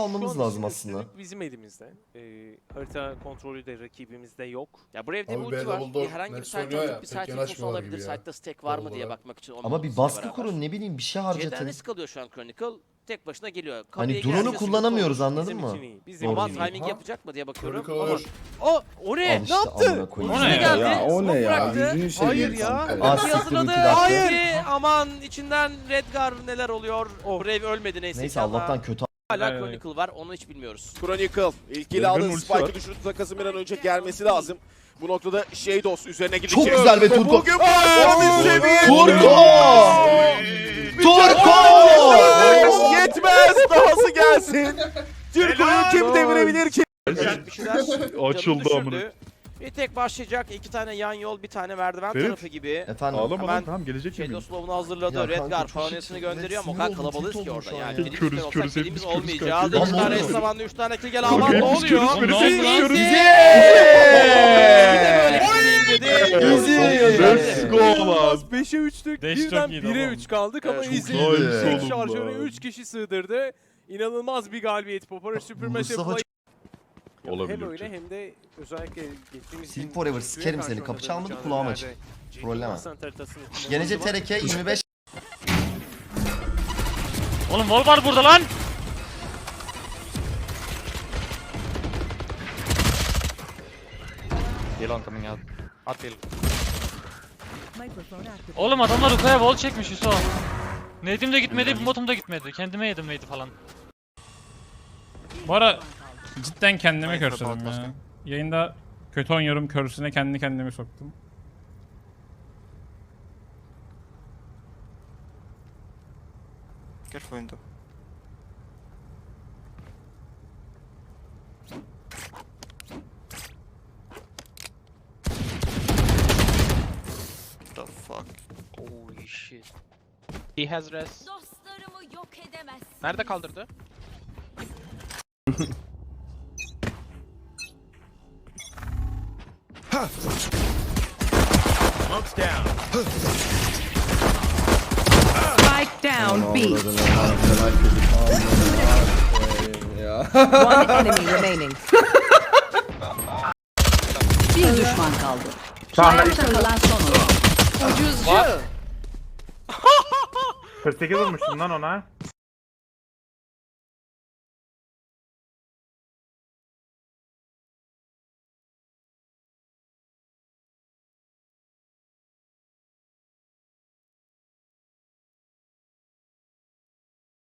Şu almamız an lazım aslında. bizim elimizde. Ee, harita kontrolü de rakibimizde yok. Ya buraya evde Abi bir ulti B'de var. Bulldog Bir herhangi bir site ya, bir pek site yanaşmıyorlar infosu olabilir. gibi ya. Site'da stack var mı diye olarak. bakmak için. onun Ama bir ultisiyle baskı beraber. kurun ne bileyim bir şey harcatın. C'den risk alıyor şu an Chronicle. Tek başına geliyor. Hani Kabiye drone'u kullanamıyoruz olur. anladın Bizim mı? için iyi. Bizim Doğru Ama için iyi. timing Ha? yapacak mı diye bakıyorum. Chronicle Ama... olur. O, o ne? Al işte, ne yaptı? amına koyayım. O ne ya? geldi. Ya, o smoke ne ya? bıraktı. Yüzünü seveyim Hayır ya. siktir hazırladı. ulti de attı. Hayır. Aman içinden Redgar neler oluyor. Brave ölmedi neyse, Neyse Allah'tan kötü. Hala Evet, evet. Chronicle var onu hiç bilmiyoruz. Chronicle ilkiyle Yargın aldı. ultisi var. Spike'ı düşürdü takası bir an önce gelmesi lazım. Bu noktada Shadows üzerine gidecek. Çok güzel be Turko. Bugün başlamış seviye. Turko! Turko! Yetmez. Dahası gelsin. Turko'yu kim devirebilir ki? Bir şeyler canını Açıldı düşürdü. Bir tek başlayacak. iki tane yan yol, bir tane merdiven Ferit. tarafı gibi. Efendim. Ağlama Hemen lan tamam gelecek Shadow miyim? Slow'unu hazırladı. Ya kanka, çok paranoyasını şükür. gönderiyor ama o kadar sinir oldum, kalabalığız tilt ki oldum orada şu an yani. ya. Birimiz Körüz, olsak körüz, birimiz hepimiz körüz olmayacağız. kanka. İki Lan tane ne oluyor? savanlı, üç tane kill gel. Kanka, Aman ne hepimiz oluyor? körüz, körüz, Bizi hepimiz körüz. izle. Bir de böyle dedi. Easy. Let's go lan. 5'e 3'lük Beş birden çok iyiydi 1'e oğlum. 3 kaldık ama Evet, Easy çok tek Oğlum şarjöre lan. 3 kişi sığdırdı. İnanılmaz bir galibiyet. Popara Supermassive Mustafa Play. Olabilir. Hem öyle hem de özellikle geçtiğimiz Silk gün Forever, sikerim seni. Kapı çalmadı, kulağım açık. Trolleme. Genece TRK 25 Oğlum wall var burada lan. Elon coming out. At Elon. Oğlum adamlar Uka'ya wall çekmiş Hüso. Nedim de gitmedi, botum da gitmedi. Kendime yedim neydi falan. Bu ara cidden kendime körsledim ya. Yayında kötü oynuyorum körsüne kendi kendimi soktum. Careful window. The fuck? Holy shit. He has res. Dostlarımı yok Nerede kaldırdı? Spike down B. One enemy remaining. Bir düşman kaldı. Ayakta kalan son oyuncu. Ucuzcu. 48 vurmuşsun lan ona.